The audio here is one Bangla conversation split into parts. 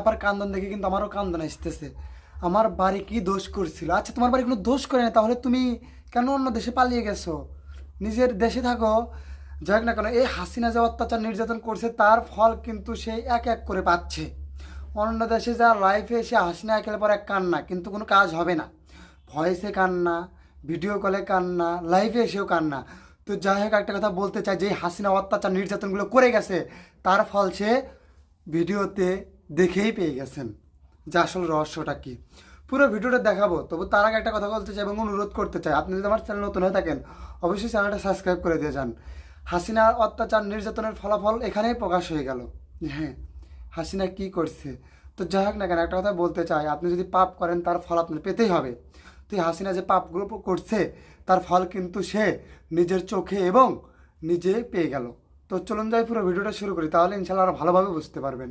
আপার কান্দন দেখে কিন্তু আমারও কান্দন আসতেছে। আমার বাড়ি কি দোষ করছিল? আচ্ছা তোমার বাড়ি কোনো দোষ করে না তাহলে তুমি কেন অন্য দেশে পালিয়ে গেছো? নিজের দেশে থাকো। যাই হোক না কেন, এই হাসিনা যে অত্যাচার নির্যাতন করছে, তার ফল কিন্তু সে এক এক করে পাচ্ছে। অন্য দেশে যা লাইফে এসে হাসিনা একের পর এক কান্না, কিন্তু কোনো কাজ হবে না। ভয়েসে কান্না ভিডিও কলে কান্না লাইভে এসেও কান্না। তো যাই হোক, একটা কথা বলতে চাই, যে হাসিনা অত্যাচার নির্যাতনগুলো করে গেছে, তার ফল সে ভিডিওতে দেখেই পেয়ে গেছেন যে আসল রহস্যটা কি। পুরো ভিডিওটা দেখাবো, তবু তার আগে একটা কথা বলতে চাই এবং অনুরোধ করতে চাই। আপনি যদি আমার চ্যানেল নতুন হয়ে থাকেন, অবশ্যই চ্যানেলটা সাবস্ক্রাইব করে দিয়ে যান। হাসিনার অত্যাচার নির্যাতনের ফলাফল এখানেই প্রকাশ হয়ে গেল। হ্যাঁ হাসিনা কি করছে? তো যাই হোক না কেন, একটা কথা বলতে চাই। আপনি যদি পাপ করেন, তার ফল আপনি পেতেই হবে। তো হাসিনা যে পাপগুলো করছে, তার ফল কিন্তু সে নিজের চোখে এবং নিজে পেয়ে গেল। তো চলুন যাই, পুরো ভিডিওটা শুরু করি। তাহলে ইনশাল্লাহ আরও ভালোভাবে বুঝতে পারবেন।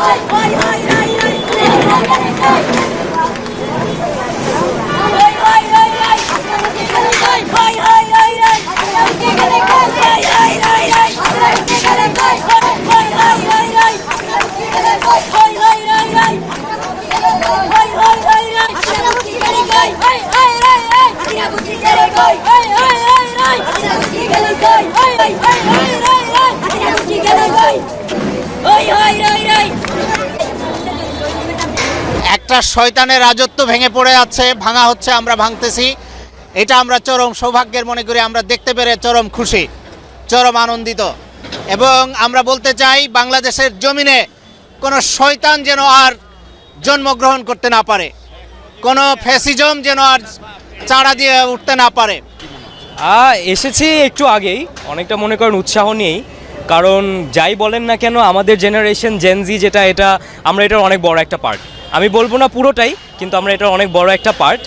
Hey! একটা শয়তানের রাজত্ব ভেঙে পড়ে আছে, ভাঙা হচ্ছে, আমরা ভাঙতেছি। এটা আমরা চরম সৌভাগ্যের মনে করি, আমরা দেখতে পেরে চরম খুশি, চরম আনন্দিত। এবং আমরা বলতে চাই, বাংলাদেশের জমিনে কোনো শয়তান যেন আর জন্মগ্রহণ করতে না পারে, কোনো ফ্যাসিজম যেন আর চাড়া দিয়ে উঠতে না পারে। এসেছি একটু আগেই, অনেকটা মনে করেন উৎসাহ নিয়েই, কারণ যাই বলেন না কেন, আমাদের জেনারেশন জেনজি যেটা, এটা, আমরা এটার অনেক বড় একটা পার্ট আমি বলব না পুরোটাই, কিন্তু আমরা এটার অনেক বড় একটা পার্ট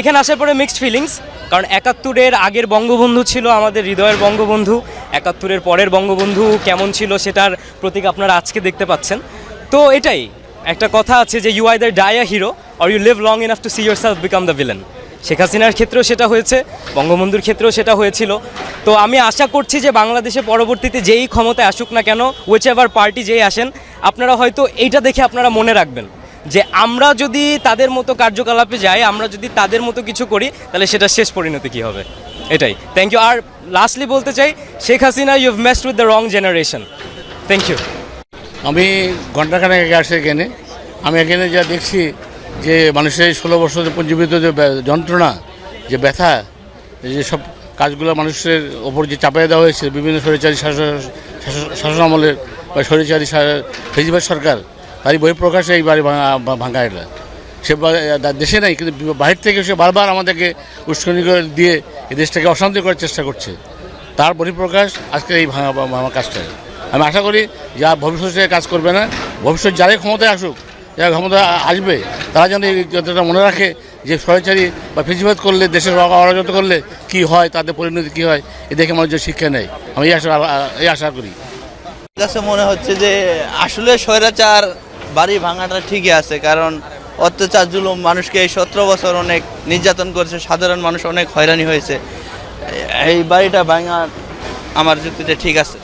এখানে আসার পরে মিক্সড ফিলিংস কারণ একাত্তরের আগের বঙ্গবন্ধু ছিল আমাদের হৃদয়ের বঙ্গবন্ধু, একাত্তরের পরের বঙ্গবন্ধু কেমন ছিল সেটার প্রতীক আপনারা আজকে দেখতে পাচ্ছেন। তো এটাই, একটা কথা আছে যে you either die a hero or you live long enough to see yourself become the villain Sheikh হাসিনার ক্ষেত্রেও সেটা হয়েছে, বঙ্গবন্ধুর ক্ষেত্রেও সেটা হয়েছিল। তো আমি আশা করছি যে বাংলাদেশে পরবর্তীতে যেই ক্ষমতায় আসুক না কেন উইচ এভার পার্টি যেই আসেন, আপনারা হয়তো এইটা দেখে আপনারা মনে রাখবেন। যে আমরা যদি তাদের মতো কার্যকলাপে যাই, আমরা যদি তাদের মতো কিছু করি, তাহলে সেটা শেষ পরিণতি কী হবে? এটাই। থ্যাংক ইউ আর লাস্টলি বলতে চাই, Sheikh Hasina you have messed with the wrong generation thank you আমি ঘন্টাখানেক আগে আসি এখানে। আমি এখানে যা দেখছি যে মানুষের ষোলো বছর পুঞ্জীবিত যে যন্ত্রণা, যে ব্যথা যে সব কাজগুলো মানুষের ওপর যে চাপিয়ে দেওয়া হয়েছে, বিভিন্ন স্বৈরাচারী শাসন শাসন- আমলের বা স্বৈরাচারী সা- ফেজিবাদ সরকার তারই বহিঃপ্রকাশে এই বাড়ি ভাঙা এটা। সে দেশে নাই, কিন্তু বাহির থেকে সে বারবার আমাদেরকে উস্কানি দিয়ে এই দেশটাকে অশান্তি করার চেষ্টা করছে। তার বহিঃপ্রকাশ আজকে এই ভাঙা কাজটা আমি আশা করি যা ভবিষ্যতে কাজ করবে না, ভবিষ্যৎ যারাই ক্ষমতায় আসুক, যারা ক্ষমতা আসবে, তারা যেন এই কথাটা মনে রাখে যে স্বৈরাচারী বা ফিজিবাদ করলে, দেশের অ- অরাজকতা করলে কি হয়, তাদের পরিণতি কি হয়, এ দেখে মানুষ শিক্ষা নেয়। আমি এই আশা এই আশা করি। কাছে মনে হচ্ছে যে আসলে স্বৈরাচার বাড়ি ভাঙাটা ঠিকই আছে, কারণ অত্যাচার, জুলুম মানুষকে এই সতেরো বছর অনেক নির্যাতন করেছে, সাধারণ মানুষ অনেক হয়রানি হয়েছে। এই বাড়িটা ভাঙা আমার যুক্তিতে ঠিক আছে।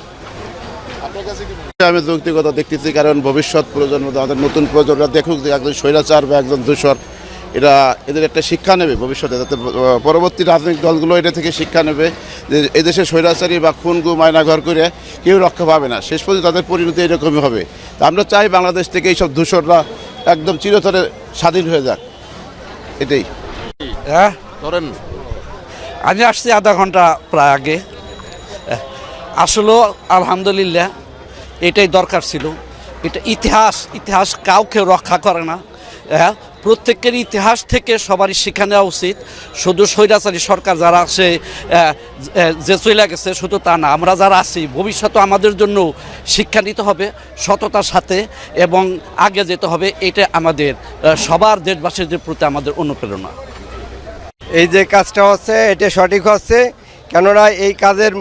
আমি যৌক্তিকতা দেখতেছি, কারণ ভবিষ্যৎ প্রজন্ম, আমাদের নতুন প্রজন্মরা দেখুক যে একজন স্বৈরাচার বা একজন দূষর। এটা এদের একটা শিক্ষা নেবে ভবিষ্যতে যাতে পরবর্তী রাজনৈতিক দলগুলো এটা থেকে শিক্ষা নেবে যে এদেশে স্বৈরাচারী বা খুন গু মায়না ঘর করে কেউ রক্ষা পাবে না। শেষ পর্যন্ত তাদের পরিণতি এরকমই হবে। তা আমরা চাই বাংলাদেশ থেকে এইসব দূষররা একদম চিরতরে স্বাধীন হয়ে যাক। এটাই। হ্যাঁ? ধরেন। আমি আসছি আধা ঘণ্টা প্রায় আগে। আসলেও আলহামদুলিল্লাহ এটাই দরকার ছিল। এটা ইতিহাস ইতিহাস কাউকে রক্ষা করে না। হ্যাঁ? প্রত্যেকের ইতিহাস থেকে সবারই শিক্ষা নেওয়া উচিত। শুধু স্বৈরাচারী সরকার যারা আছে যে চলে গেছে, শুধু তা না, আমরা যারা আছি, ভবিষ্যতে আমাদের জন্য শিক্ষা নিতে হবে সততার সাথে এবং আগে যেতে হবে, এটা আমাদের সবার দেশবাসীদের প্রতি আমাদের অনুপ্রেরণা। এই যে কাজটা হচ্ছে, এটা সঠিক হচ্ছে, কেননা এই কাজের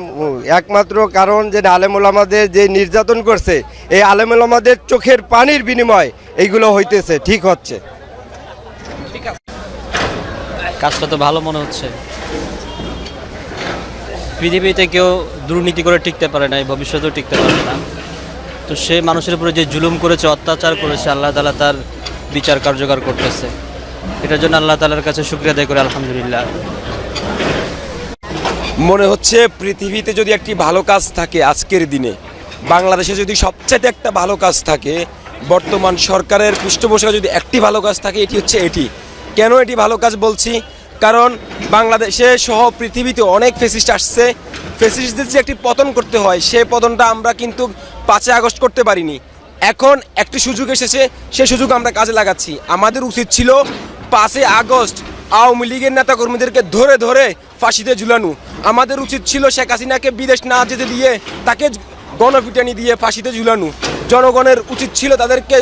একমাত্র কারণ যে আলেমুলামাদের যে নির্যাতন করছে, এই আলেমুলামাদের চোখের পানির বিনিময় এইগুলো হইতেছে, ঠিক হচ্ছে। কাজটা তো ভালো মনে হচ্ছে। পৃথিবীতে কেউ দুর্নীতি করে টিকতে পারে না ভবিষ্যতেও টিকতে পারবে না। তো সে মানুষের উপরে যে জুলুম করেছে, অত্যাচার করেছে, আল্লাহ তালা তার বিচার কার্যকর করতেছে। এটার জন্য আল্লাহ তালার কাছে শুক্রিয়া আদায় করে, আলহামদুলিল্লাহ। মনে হচ্ছে পৃথিবীতে যদি একটি ভালো কাজ থাকে আজকের দিনে, বাংলাদেশে যদি সবচেয়ে একটা ভালো কাজ থাকে, বর্তমান সরকারের পৃষ্ঠপোষকতা যদি একটি ভালো কাজ থাকে, এটি হচ্ছে এটি। কেন এটি ভালো কাজ বলছি? কারণ বাংলাদেশে সহ পৃথিবীতে অনেক ফেসিস্ট আসছে। ফেসিস্টদের যে একটি পতন করতে হয় সেই পতনটা আমরা কিন্তু পাঁচই আগস্ট করতে পারিনি। এখন একটি সুযোগ এসেছে, সে সুযোগ আমরা কাজে লাগাচ্ছি। আমাদের উচিত ছিল পাঁচই আগস্ট আওয়ামী লীগের নেতা কর্মীদেরকে ধরে ধরে ফাঁসিতে ঝুলানো। আমাদের উচিত ছিল শেখ হাসিনাকে বিদেশ না যেতে দিয়ে তাকে গণপিটানি দিয়ে ফাঁসিতে ঝুলানো। জনগণের উচিত ছিল তাদেরকে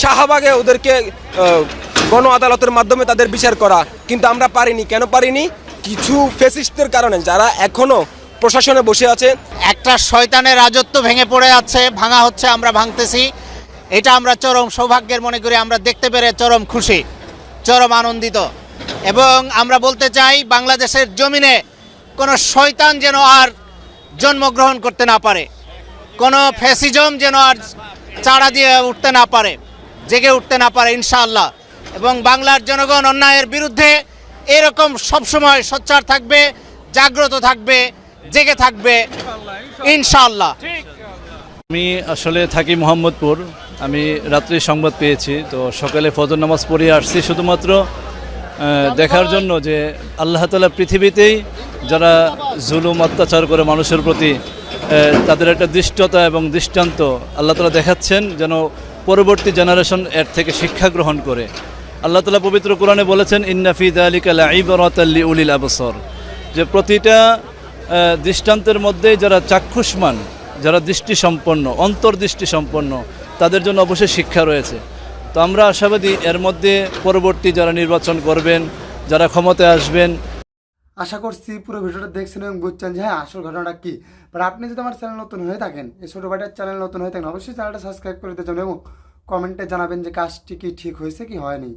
শাহবাগে ওদেরকে গণ আদালতের মাধ্যমে তাদের বিচার করা, কিন্তু আমরা পারিনি। কেন পারিনি? কিছু ফেসিস্টদের কারণে, যারা এখনও প্রশাসনে বসে আছে। একটা শয়তানের রাজত্ব ভেঙে পড়ে আছে, ভাঙা হচ্ছে, আমরা ভাঙতেছি। এটা আমরা চরম সৌভাগ্যের মনে করি, আমরা দেখতে পেরে চরম খুশি, চরম আনন্দিত। এবং আমরা বলতে চাই, বাংলাদেশের জমিনে কোনো শয়তান যেন আর জন্মগ্রহণ করতে না পারে, কোনো ফ্যাসিজম যেন আর চাড়া দিয়ে উঠতে না পারে। জেগে উঠতে না পারে ইনশাআল্লাহ। এবং বাংলার জনগণ অন্যায়ের বিরুদ্ধে এরকম সবসময় সোচ্চার থাকবে, জাগ্রত থাকবে, জেগে থাকবে, ইনশাআল্লাহ। আমি আসলে থাকি মোহাম্মদপুর। আমি রাত্রি সংবাদ পেয়েছি, তো সকালে ফজর নামাজ পড়িয়ে আসছি শুধুমাত্র দেখার জন্য যে আল্লাহ তালা পৃথিবীতেই যারা জুলুম, অত্যাচার করে মানুষের প্রতি তাদের একটা দৃষ্টতা এবং দৃষ্টান্ত আল্লাহ তালা দেখাচ্ছেন যেন পরবর্তী জেনারেশন এর থেকে শিক্ষা গ্রহণ করে। আল্লাহ তালা পবিত্র কোরআনে বলেছেন ইন্নাফিদ আলিকাল ইবরতাল্লি উলিল আবসর। যে প্রতিটা দৃষ্টান্তের মধ্যেই যারা চাক্ষুষ্মান, যারা দৃষ্টি সম্পন্ন অন্তর্দৃষ্টি সম্পন্ন তাদের জন্য অবশ্যই শিক্ষা রয়েছে। তো আমরা আশাবাদী এর মধ্যে পরবর্তী যারা নির্বাচন করবেন, যারা ক্ষমতায় আসবেন আশা করছি পুরো ভিডিওটা দেখছেন এবং বুঝছেন যে হ্যাঁ আসল ঘটনাটা কী। বাট আপনি যদি আমার চ্যানেল নতুন হয়ে থাকেন, এই ছোটো ভাইটার চ্যানেল নতুন হয়ে থাকেন, অবশ্যই চ্যানেলটা সাবস্ক্রাইব করে দিতে চান এবং কমেন্টে জানাবেন যে কাজটি কি ঠিক হয়েছে কি হয়নি।